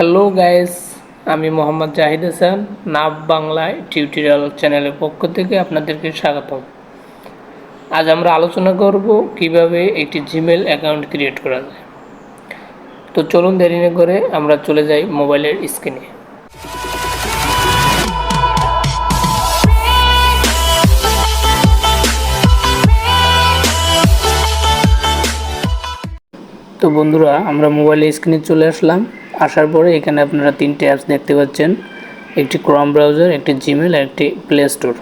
Hello guys আমি মোহাম্মদ জাহিদ হাসান নাব বাংলায় tutorial চ্যানেলের পক্ষ থেকে আপনাদেরকে স্বাগতম। আজ আমরা আলোচনা করব কীভাবে একটি জিমেল অ্যাকাউন্ট ক্রিয়েট করা যায়। তো চলুন দেরি না করে আমরা চলে যাই মোবাইলের স্ক্রিনে তো বন্ধুরা, আমরা মোবাইলের স্ক্রিনে চলে আসলাম। আসার পরে এখানে আপনারা তিনটে অ্যাপস দেখতে পাচ্ছেন। একটি ক্রম ব্রাউজার একটি জিমেল আর একটি প্লে স্টোর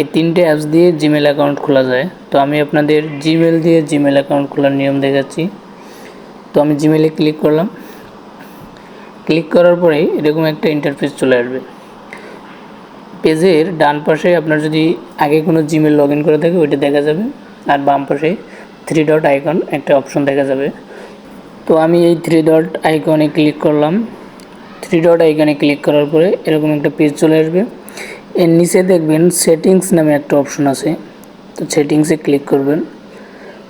এই তিনটে অ্যাপস দিয়ে জিমেল অ্যাকাউন্ট খোলা যায়। তো আমি আপনাদের জিমেল দিয়ে জিমেল অ্যাকাউন্ট খোলার নিয়ম দেখাচ্ছি। তো আমি জিমেলে ক্লিক করলাম। ক্লিক করার পরে এরকম একটা ইন্টারফেস চলে আসবে। পেজের ডান পাশে আপনার যদি আগে কোনো জিমেল লগ ইন করে থাকে, ওইটা দেখা যাবে। আর বাম পাশে থ্রি ডট আইকন একটা অপশন দেখা যাবে। তো আমি এই থ্রি ডট আইকনে ক্লিক করলাম। থ্রি ডট আইকনে ক্লিক করার পরে এরকম একটা পেজ চলে আসবে। এর নিচে দেখবেন সেটিংস নামে একটা অপশন আছে। তো সেটিংসে ক্লিক করবেন।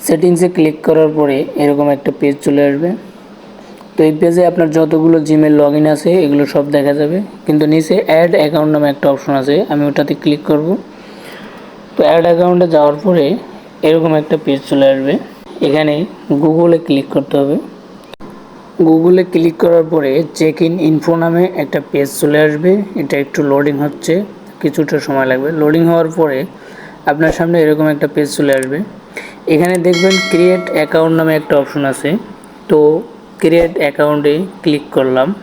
সেটিংসে ক্লিক করার পরে এরকম একটা পেজ চলে আসবে। তো এই পেজে আপনার যতগুলো জিমেল লগ ইন আছে, এগুলো সব দেখা যাবে। কিন্তু নিচে অ্যাড অ্যাকাউন্ট নামে একটা অপশন আছে, আমি ওটাতে ক্লিক করব। তো অ্যাড অ্যাকাউন্টে যাওয়ার পরে এরকম একটা পেজ চলে আসবে। এখানে গুগলে ক্লিক করতে হবে। গুগলে ক্লিক করার পরে চেক ইন ইনফো নামে একটা পেজ চলে আসবে। এটা একটু লোডিং হচ্ছে, কিছুটা সময় লাগবে। লোডিং হওয়ার পরে আপনার সামনে এরকম একটা পেজ চলে আসবে। এখানে দেখবেন ক্রিয়েট অ্যাকাউন্ট নামে একটা অপশন আছে। তো ক্রিয়েট অ্যাকাউন্টে ক্লিক করলাম।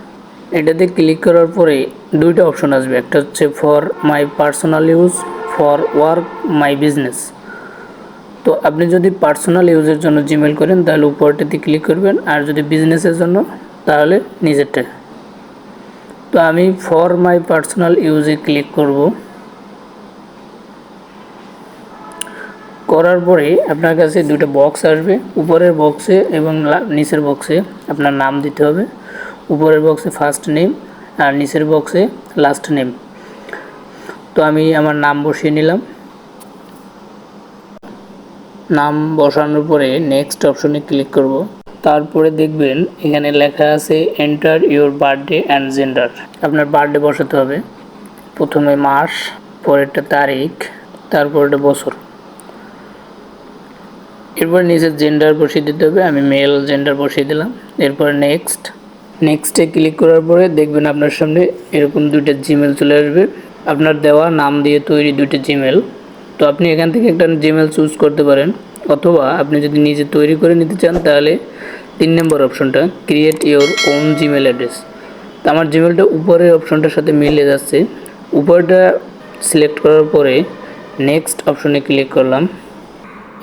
এটাতে ক্লিক করার পরে দুইটা অপশন আসবে। একটা হচ্ছে for my personal use for work my business তো আপনি যদি পার্সোনাল ইউজের জন্য জিমেল করেন, তাহলে উপরটাতে ক্লিক করবেন। আর যদি বিজনেসের জন্য, তাহলে নিজেরটা। তো আমি ফর মাই পার্সোনাল ইউজে ক্লিক করব। করার পরে আপনার কাছে দুটো বক্স আসবে। উপরের বক্সে এবং নিচের বক্সে আপনার নাম দিতে হবে। উপরের বক্সে ফার্স্ট নেম আর নিচের বক্সে লাস্ট নেম তো আমি আমার নাম বসিয়ে নিলাম। নাম বসানোর পরে নেক্সট অপশনে ক্লিক করব। তারপরে দেখবেন এখানে লেখা আছে enter your birthday and gender আপনার বার্থডে বসাতে হবে। প্রথমে মাস, পরেরটা তারিখ তারপরটা বছর। এরপর নিজের জেন্ডার বসিয়ে দিতে হবে। আমি মেল জেন্ডার বসিয়ে দিলাম। এরপর নেক্সট নেক্সটে ক্লিক করার পরে দেখবেন আপনার সামনে এরকম দুইটা জিমেল চলে আসবে। আপনার দেওয়া নাম দিয়ে তৈরি দুইটা জিমেল তো আপনি এখান থেকে একটা জিমেল চুজ করতে পারেন। অথবা আপনি যদি নিজে তৈরি করে নিতে চান, তাহলে তিন নম্বর অপশনটা create your own Gmail address তো আমার জিমেলটা উপরের অপশনটার সাথে মিলে যাচ্ছে। উপরটা সিলেক্ট করার পরে নেক্সট অপশনে ক্লিক করলাম।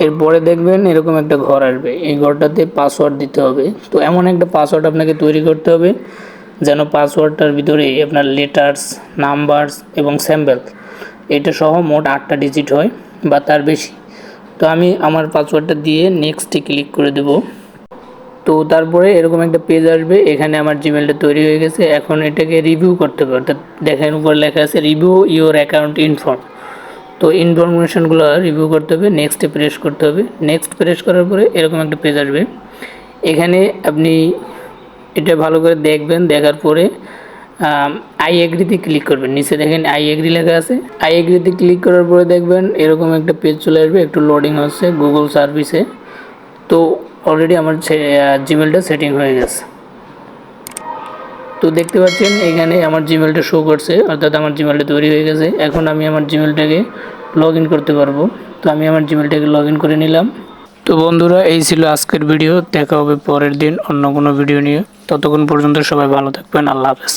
এরপরে দেখবেন এরকম একটা ঘর আসবে। এই ঘরটাতে পাসওয়ার্ড দিতে হবে। তো এমন একটা পাসওয়ার্ড আপনাকে তৈরি করতে হবে, যেন পাসওয়ার্ডটার ভিতরে আপনার লেটার্স নাম্বারস এবং স্যাম্পেল এটা সহ মোট আটটা ডিজিট হয়, বা তার বেশি। তো আমি আমার পাসওয়ার্ডটা দিয়ে নেক্সটে ক্লিক করে দেব। তো তারপরে এরকম একটা পেজ আসবে, এখানে আমার জিমেলটা তৈরি হয়ে গেছে। এখন এটাকে রিভিউ করতে হবে। অর্থাৎ দেখেন উপরে লেখা আছে রিভিউ ইউর অ্যাকাউন্ট ইনফর্ম তো ইনফরমেশনগুলো রিভিউ করতে হবে নেক্সটে প্রেস করতে হবে। নেক্সট প্রেস করার পরে এরকম একটা পেজ আসবে। এখানে আপনি এটা ভালো করে দেখবেন, দেখার পরে আই এগ্রিতে ক্লিক করবেন। নিচে দেখেন আই এগ্রি লেখা আছে। আই এগ্রিতে ক্লিক করার পরে দেখবেন এরকম একটা পেজ চলে আসবে, একটু লোডিং হচ্ছে গুগল সার্ভিসে তো অলরেডি আমার জিমেলটা সেটিং হয়ে গেছে। তো দেখতে পাচ্ছেন এখানে আমার জিমেলটা শো করছে, অর্থাৎ আমার জিমেলটা তৈরি হয়ে গেছে। এখন আমি আমার জিমেলটাকে লগ করতে পারব। তো আমি আমার জিমেলটাকে লগ করে নিলাম। তো বন্ধুরা, এই ছিল আজকের ভিডিও দেখা হবে পরের দিন অন্য কোনো ভিডিও নিয়ে। ততক্ষণ পর্যন্ত সবাই ভালো থাকবেন। আল্লাহ হাফেজ।